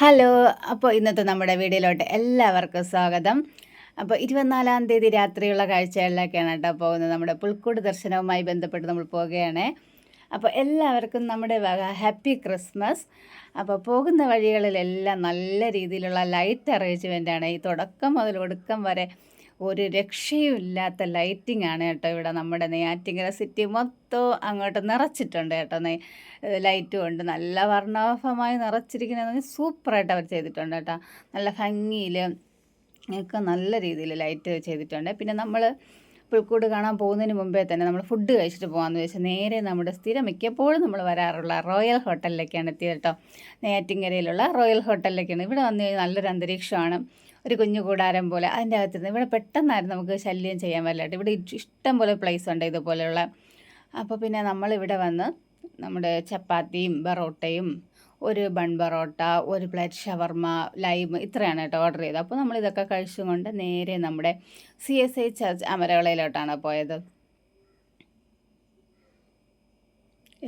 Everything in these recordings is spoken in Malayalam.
ഹലോ അപ്പോൾ ഇന്നത്തെ നമ്മുടെ വീഡിയോയിലോട്ട് എല്ലാവർക്കും സ്വാഗതം. അപ്പോൾ ഇരുപത്തിനാലാം തീയതി രാത്രിയുള്ള കാഴ്ചകളിലൊക്കെയാണ് കേട്ടോ പോകുന്നത്. നമ്മുടെ പുൽക്കൂട് ദർശനവുമായി ബന്ധപ്പെട്ട് നമ്മൾ പോവുകയാണ്. അപ്പോൾ എല്ലാവർക്കും നമ്മുടെ വക ഹാപ്പി ക്രിസ്മസ്. അപ്പോൾ പോകുന്ന വഴികളിലെല്ലാം നല്ല രീതിയിലുള്ള ലൈറ്റ് അറേഞ്ച്മെന്റാണ് ഈ തുടക്കം മുതൽ ഒടുക്കം വരെ ഒരു രക്ഷയുമില്ലാത്ത ലൈറ്റിംഗ് ആണ് കേട്ടോ ഇവിടെ നമ്മുടെ നെയ്യാറ്റിങ്കര സിറ്റി. മൊത്തം അങ്ങോട്ട് നിറച്ചിട്ടുണ്ട് കേട്ടോ ലൈറ്റും ഉണ്ട് നല്ല വർണാഭമായി നിറച്ചിരിക്കുന്നത് സൂപ്പറായിട്ട് അവർ ചെയ്തിട്ടുണ്ട് കേട്ടോ. നല്ല ഭംഗിയിൽ ഒക്കെ നല്ല രീതിയിൽ ലൈറ്റ് ചെയ്തിട്ടുണ്ട്. പിന്നെ നമ്മൾ പുൽക്കൂട് കാണാൻ പോകുന്നതിന് മുമ്പേ തന്നെ നമ്മൾ ഫുഡ് കഴിച്ചിട്ട് പോകാമെന്ന് വെച്ചാൽ നേരെ നമ്മുടെ സ്ഥിരം മിക്കപ്പോഴും നമ്മൾ വരാറുള്ള റോയൽ ഹോട്ടലിലേക്കാണ് എത്തിയത് കേട്ടോ. നെയ്യാറ്റിങ്കരയിലുള്ള റോയൽ ഹോട്ടലിലേക്കാണ് ഇവിടെ വന്നു കഴിഞ്ഞാൽ നല്ലൊരു അന്തരീക്ഷമാണ്. ഒരു കുഞ്ഞു കൂടാരം പോലെ. അതിന്റെ അകത്തിരുന്ന് ഇവിടെ പെട്ടെന്നായിരുന്നു നമുക്ക് ശല്യം ചെയ്യാൻ പറ്റില്ല ഇവിടെ ഇഷ്ടം പോലെ പ്ലേസ് ഉണ്ട് ഇതുപോലെയുള്ള. അപ്പോൾ പിന്നെ നമ്മളിവിടെ വന്ന് നമ്മുടെ ചപ്പാത്തിയും ബറോട്ടയും ഒരു ബൺ ബറോട്ട ഒരു പ്ലേറ്റ് ഷവർമ ലൈം ഇത്രയാണ് കേട്ടോ ഓർഡർ ചെയ്തത്. അപ്പോൾ നമ്മൾ ഇതൊക്കെ കഴിച്ചുകൊണ്ട് നേരെ നമ്മുടെ സി എസ് ഐ ചർച്ച് അമരവളയിലോട്ടാണ് പോയത്.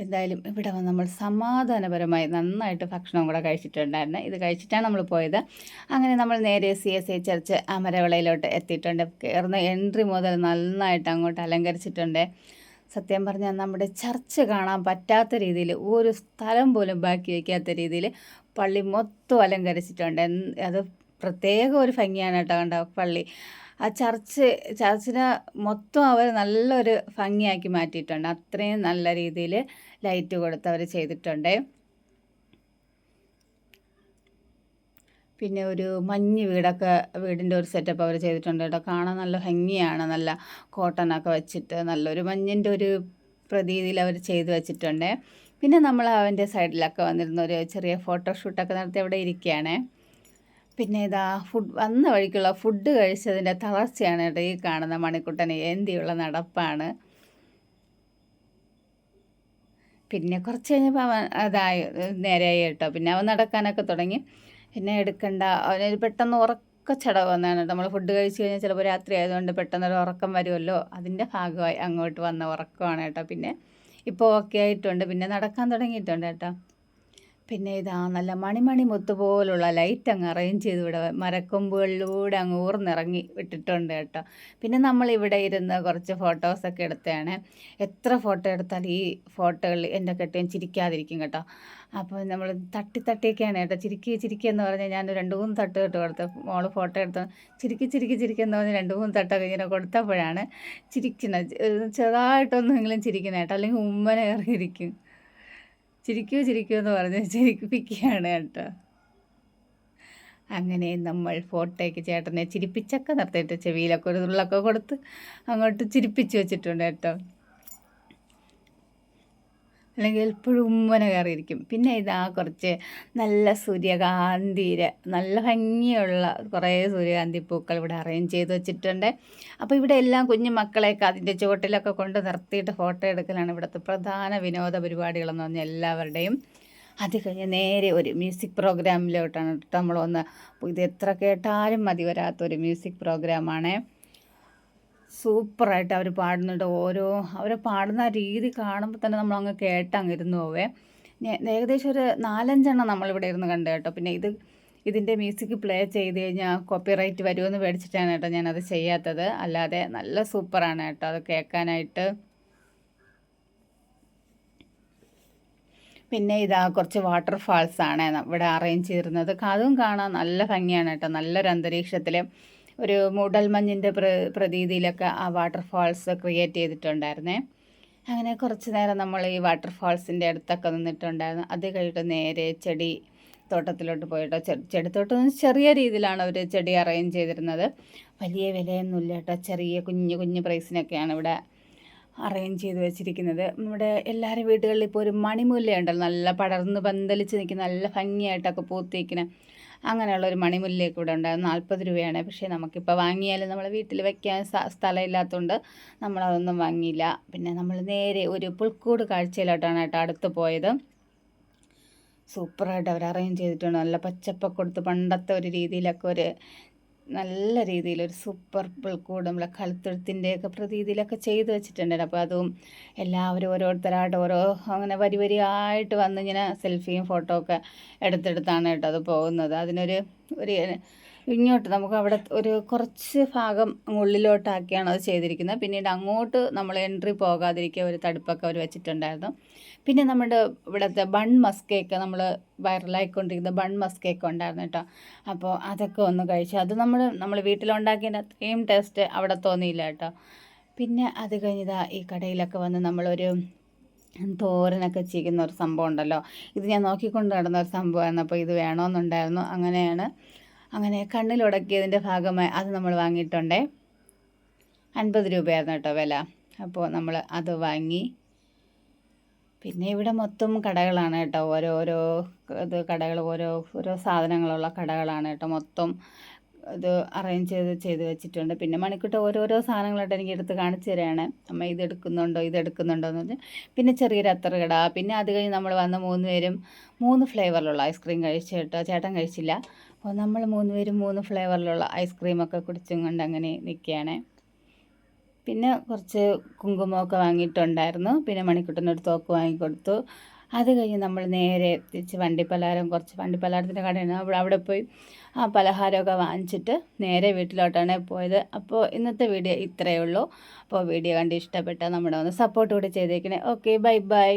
എന്തായാലും ഇവിടെ വന്ന് നമ്മൾ സമാധാനപരമായി നന്നായിട്ട് ഭക്ഷണം കൂടെ കഴിച്ചിട്ടുണ്ടായിരുന്നു. ഇത് കഴിച്ചിട്ടാണ് നമ്മൾ പോയത്. അങ്ങനെ നമ്മൾ നേരെ സി എസ് ഐ ചർച്ച് അമരവിളയിലോട്ട് എത്തിയിട്ടുണ്ട്. കയറുന്ന എൻട്രി മുതൽ നന്നായിട്ട് അങ്ങോട്ട് അലങ്കരിച്ചിട്ടുണ്ട്. സത്യം പറഞ്ഞാൽ നമ്മുടെ ചർച്ച് കാണാൻ പറ്റാത്ത രീതിയിൽ ഒരു സ്ഥലം പോലും ബാക്കി വയ്ക്കാത്ത രീതിയിൽ പള്ളി മൊത്തം അലങ്കരിച്ചിട്ടുണ്ട്. അത് പ്രത്യേക ഒരു ഭംഗിയാണ് കേട്ടോ കണ്ട പള്ളി. ആ ചർച്ച് ചർച്ചിനെ മൊത്തം അവർ നല്ലൊരു ഭംഗിയാക്കി മാറ്റിയിട്ടുണ്ട്. അത്രയും നല്ല രീതിയിൽ ലൈറ്റ് കൊടുത്ത് അവർ ചെയ്തിട്ടുണ്ട്. പിന്നെ ഒരു മഞ്ഞ് വീടൊക്കെ വീടിന്റെ ഒരു സെറ്റപ്പ് അവർ ചെയ്തിട്ടുണ്ട് കേട്ടോ. കാണാൻ നല്ല ഭംഗിയാണ്. നല്ല കോട്ടനൊക്കെ വെച്ചിട്ട് നല്ലൊരു മഞ്ഞിന്റെ ഒരു പ്രതീതിയിൽ അവർ ചെയ്ത് വെച്ചിട്ടുണ്ട്. പിന്നെ നമ്മൾ അവന്റെ സൈഡിലൊക്കെ വന്നിരുന്ന ഒരു ചെറിയ ഫോട്ടോഷൂട്ടൊക്കെ നടത്തി അവിടെ ഇരിക്കുകയാണ്. പിന്നെ ഇതാ ഫുഡ് വന്ന വഴിക്കുള്ള ഫുഡ് കഴിച്ചതിന്റെ തളർച്ചയാണ് കേട്ടോ ഈ കാണുന്ന മണിക്കുട്ടന് എന്തിയുള്ള നടപ്പാണ്. പിന്നെ കുറച്ച് കഴിഞ്ഞപ്പോൾ അവൻ അതായി നേരെയായി കേട്ടോ. പിന്നെ അവൻ നടക്കാനൊക്കെ തുടങ്ങി. പിന്നെ എടുക്കണ്ട. അവനൊരു പെട്ടെന്ന് ഉറക്ക ചടവ് വന്നതാണ് നമ്മൾ ഫുഡ് കഴിച്ച് കഴിഞ്ഞാൽ ചിലപ്പോൾ രാത്രി ആയതുകൊണ്ട് പെട്ടെന്നൊരു ഉറക്കം വരുമല്ലോ അതിന്റെ ഭാഗമായി അങ്ങോട്ട് വന്ന ഉറക്കമാണ് കേട്ടോ. പിന്നെ ഇപ്പോൾ ഓക്കെ ആയിട്ടുണ്ട്. പിന്നെ നടക്കാൻ തുടങ്ങിയിട്ടുണ്ട് കേട്ടോ. പിന്നെ ഇതാ നല്ല മണിമണി മുത്ത് പോലുള്ള ലൈറ്റ് അങ്ങ് അറേഞ്ച് ചെയ്ത് ഇവിടെ മരക്കൊമ്പുകളിലൂടെ അങ്ങ് ഊർന്നിറങ്ങി വിട്ടിട്ടുണ്ട് കേട്ടോ. പിന്നെ നമ്മൾ ഇവിടെ ഇരുന്ന് കുറച്ച് ഫോട്ടോസൊക്കെ എടുത്തതാണ്. എത്ര ഫോട്ടോ എടുത്താൽ ഈ ഫോട്ടോകൾ എന്റെ കെട്ടിയും ചിരിക്കാതിരിക്കും കേട്ടോ. അപ്പോൾ നമ്മൾ തട്ടി തട്ടിയൊക്കെയാണ് കേട്ടോ. ചിരിക്കി ചിരിക്കി എന്ന് പറഞ്ഞാൽ ഞാൻ രണ്ട് മൂന്ന് തട്ട് കേട്ടോ കൊടുത്ത് മോൾ ഫോട്ടോ എടുത്ത ചിരിക്കി ചിരിക്കി ചിരിക്കെന്ന് പറഞ്ഞ് രണ്ട് മൂന്ന് തട്ടൊക്കെ ഇങ്ങനെ കൊടുത്തപ്പോഴാണ് ചിരിക്കുന്നത് ചെറുതായിട്ടൊന്നെങ്കിലും ചിരിക്കുന്നത് കേട്ടോ. അല്ലെങ്കിൽ ഉമ്മനെ ഇറങ്ങിയിരിക്കും ചിരിക്കൂ ചിരിക്കൂ എന്ന് പറഞ്ഞ് ചിരിപ്പിക്കുകയാണ് കേട്ടോ. അങ്ങനെ നമ്മൾ ഫോട്ടോയ്ക്ക് ചേട്ടനെ ചിരിപ്പിച്ചൊക്കെ നിർത്തിയിട്ട് ചെവിയിലൊക്കെ ഒരു തുള്ളൊക്കെ കൊടുത്ത് അങ്ങോട്ട് ചിരിപ്പിച്ച് വെച്ചിട്ടുണ്ട് കേട്ടോ. അല്ലെങ്കിൽ എപ്പോഴും ഉമ്മന കയറിയിരിക്കും. പിന്നെ ഇതാ കുറച്ച് നല്ല സൂര്യകാന്തിയുടെ നല്ല ഭംഗിയുള്ള കുറേ സൂര്യകാന്തി പൂക്കൾ ഇവിടെ അറേഞ്ച് ചെയ്ത് വെച്ചിട്ടുണ്ട്. അപ്പോൾ ഇവിടെ എല്ലാം കുഞ്ഞു മക്കളെയൊക്കെ അതിന്റെ ചുവട്ടിലൊക്കെ കൊണ്ട് നിർത്തിയിട്ട് ഫോട്ടോ എടുക്കലാണ് ഇവിടുത്തെ പ്രധാന വിനോദ പരിപാടികളെന്ന് പറഞ്ഞാൽ എല്ലാവരുടെയും. അത് കഴിഞ്ഞ് നേരെ ഒരു മ്യൂസിക് പ്രോഗ്രാമിലോട്ടാണ് നമ്മൾ ഒന്ന് ഇത് എത്ര കേട്ടാലും മതി വരാത്തൊരു മ്യൂസിക് പ്രോഗ്രാമാണ് സൂപ്പറായിട്ട് അവർ പാടുന്നുണ്ട്. ഓരോ അവർ പാടുന്ന രീതി കാണുമ്പോൾ തന്നെ നമ്മളങ്ങ് കേട്ടങ്ങിരുന്നു പോവേ. ഏകദേശം ഒരു നാലഞ്ചെണ്ണം നമ്മളിവിടെ ഇരുന്ന് കണ്ടു കേട്ടോ. പിന്നെ ഇത് ഇതിന്റെ മ്യൂസിക് പ്ലേ ചെയ്ത് കഴിഞ്ഞാൽ കോപ്പിറൈറ്റ് വരുമെന്ന് പേടിച്ചിട്ടാണ് കേട്ടോ ഞാനത് ചെയ്യാത്തത്. അല്ലാതെ നല്ല സൂപ്പറാണ് കേട്ടോ അത് കേൾക്കാനായിട്ട്. പിന്നെ ഇതാ കുറച്ച് വാട്ടർഫാൾസ് ആണ് ഇവിടെ അറേഞ്ച് ചെയ്തിരുന്നത്. അതും കാണാൻ നല്ല ഭംഗിയാണ് കേട്ടോ. നല്ലൊരു അന്തരീക്ഷത്തിൽ ഒരു മൂടൽമഞ്ഞിന്റെ പ്ര പ്രതീതിയിലൊക്കെ ആ വാട്ടർഫാൾസ് ക്രിയേറ്റ് ചെയ്തിട്ടുണ്ടായിരുന്നേ. അങ്ങനെ കുറച്ച് നേരം നമ്മൾ ഈ വാട്ടർഫാൾസിന്റെ അടുത്തൊക്കെ നിന്നിട്ടുണ്ടായിരുന്നു. അത് കഴിഞ്ഞിട്ട് നേരെ ചെടി തോട്ടത്തിലോട്ട് പോയിട്ടോ. ചെടിത്തോട്ടം ചെറിയ രീതിയിലാണ് അവർ ചെടി അറേഞ്ച് ചെയ്തിരുന്നത്. വലിയ വിലയൊന്നുമില്ല കേട്ടോ. ചെറിയ കുഞ്ഞു കുഞ്ഞു പ്രൈസിനൊക്കെയാണ് ഇവിടെ അറേഞ്ച് ചെയ്ത് വെച്ചിരിക്കുന്നത്. നമ്മുടെ എല്ലാവരും വീടുകളിൽ ഇപ്പോൾ ഒരു മണിമുല്ല ഉണ്ടല്ലോ നല്ല പടർന്ന് പന്തലിച്ച് നിൽക്കുന്ന നല്ല ഭംഗിയായിട്ടൊക്കെ പൂത്തിരിക്കുന്ന അങ്ങനെയുള്ള ഒരു മണിമുല്ലയൊക്കെ ഇവിടെ ഉണ്ടായിരുന്നു. നാൽപ്പത് രൂപയാണ്. പക്ഷേ നമുക്കിപ്പോൾ വാങ്ങിയാലും നമ്മൾ വീട്ടിൽ വെക്കാൻ സ്ഥലമില്ലാത്തതുകൊണ്ട് നമ്മളതൊന്നും വാങ്ങിയില്ല. പിന്നെ നമ്മൾ നേരെ ഒരു പുൽക്കൂട് കാഴ്ചയിലോട്ടാണ് കേട്ടോ അടുത്ത് പോയത്. സൂപ്പറായിട്ട് അവർ അറേഞ്ച് ചെയ്തിട്ടുണ്ട്. നല്ല പച്ചപ്പൊക്കെ കൊടുത്ത് പണ്ടത്തെ ഒരു രീതിയിലൊക്കെ ഒരു നല്ല രീതിയിൽ ഒരു സൂപ്പർ പുൽക്കൂട് നമ്മളെ കളുത്തൊഴുത്തിന്റെയൊക്കെ പ്രതീതിയിലൊക്കെ ചെയ്ത് വെച്ചിട്ടുണ്ടായിരുന്നു അപ്പോൾ അതും എല്ലാവരും ഓരോരുത്തരായിട്ട് ഓരോ അങ്ങനെ വരി വരിയായിട്ട് വന്ന് ഇങ്ങനെ സെൽഫിയും ഫോട്ടോ ഒക്കെ എടുത്തെടുത്താണ് കേട്ടോ അത് പോകുന്നത്. അതിനൊരു ഒരു ഇങ്ങോട്ട് നമുക്ക് അവിടെ ഒരു കുറച്ച് ഭാഗം ഉള്ളിലോട്ടാക്കിയാണ് അത് ചെയ്തിരിക്കുന്നത്. പിന്നീട് അങ്ങോട്ട് നമ്മൾ എൻട്രി പോകാതിരിക്കുക ഒരു തടുപ്പൊക്കെ അവർ വെച്ചിട്ടുണ്ടായിരുന്നു. പിന്നെ നമ്മുടെ ഇവിടുത്തെ ബൺ മസ്കേക്ക് നമ്മൾ വൈറലായിക്കൊണ്ടിരിക്കുന്ന ബൺ മസ്കേക്ക് ഉണ്ടായിരുന്നു കേട്ടോ. അപ്പോൾ അതൊക്കെ ഒന്ന് കഴിച്ചു. അത് നമ്മൾ നമ്മൾ വീട്ടിലുണ്ടാക്കിയതിന്റെ അത്രയും ടേസ്റ്റ് അവിടെ തോന്നിയില്ല കേട്ടോ. പിന്നെ അത് കഴിഞ്ഞതാ ഈ കടയിലൊക്കെ വന്ന് നമ്മളൊരു തോരനൊക്കെ ചെയ്യുന്ന ഒരു സംഭവം ഉണ്ടല്ലോ. ഇത് ഞാൻ നോക്കിക്കൊണ്ട് നടന്ന ഒരു സംഭവമായിരുന്നു. അപ്പോൾ ഇത് വേണമെന്നുണ്ടായിരുന്നു. അങ്ങനെയാണ് അങ്ങനെ കണ്ണിലുടക്കിയതിന്റെ ഭാഗമായി അത് നമ്മൾ വാങ്ങിയിട്ടുണ്ടേ. അൻപത് രൂപയായിരുന്നു കേട്ടോ വില. അപ്പോൾ നമ്മൾ അത് വാങ്ങി. പിന്നെ ഇവിടെ മൊത്തം കടകളാണ് കേട്ടോ. ഓരോരോ ഇത് കടകൾ ഓരോ ഓരോ സാധനങ്ങളുള്ള കടകളാണ് കേട്ടോ മൊത്തം. ഇത് അറേഞ്ച് ചെയ്ത് ചെയ്ത് വെച്ചിട്ടുണ്ട്. പിന്നെ മണിക്കൂട്ട് ഓരോരോ സാധനങ്ങളായിട്ട് എനിക്ക് എടുത്ത് കാണിച്ചു തരികയാണ് അമ്മ ഇത് എടുക്കുന്നുണ്ടോ ഇത് എടുക്കുന്നുണ്ടോ എന്ന് പറഞ്ഞാൽ പിന്നെ ചെറിയൊരു അത്ര കട പിന്നെ അത് കഴിഞ്ഞ് നമ്മൾ വന്ന മൂന്ന് പേരും മൂന്ന് ഫ്ലേവറിലുള്ള ഐസ്ക്രീം കഴിച്ചു കേട്ടോ. ചേട്ടൻ കഴിച്ചില്ല. അപ്പോൾ നമ്മൾ മൂന്ന് പേരും മൂന്ന് ഫ്ലേവറിലുള്ള ഐസ്ക്രീമൊക്കെ കുടിച്ചും കൊണ്ട് അങ്ങനെ നിൽക്കുകയാണ്. പിന്നെ കുറച്ച് കുങ്കുമമൊക്കെ വാങ്ങിയിട്ടുണ്ടായിരുന്നു. പിന്നെ മണിക്കുട്ടനൊരു തോക്ക് വാങ്ങിക്കൊടുത്തു. അത് കഴിഞ്ഞ് നമ്മൾ നേരെ തിരിച്ച് വണ്ടിപ്പലഹാരം കുറച്ച് വണ്ടിപ്പലഹാരത്തിന്റെ കടയാണ് അവിടെ അവിടെ പോയി ആ പലഹാരമൊക്കെ വാങ്ങിച്ചിട്ട് നേരെ വീട്ടിലോട്ടാണ് പോയത്. അപ്പോൾ ഇന്നത്തെ വീഡിയോ ഇത്രയേ ഉള്ളൂ. അപ്പോൾ വീഡിയോ കണ്ട് ഇഷ്ടപ്പെട്ടാൽ നമ്മുടെ ഒന്ന് സപ്പോർട്ട് കൂടി ചെയ്തേക്കണേ. Okay bye bye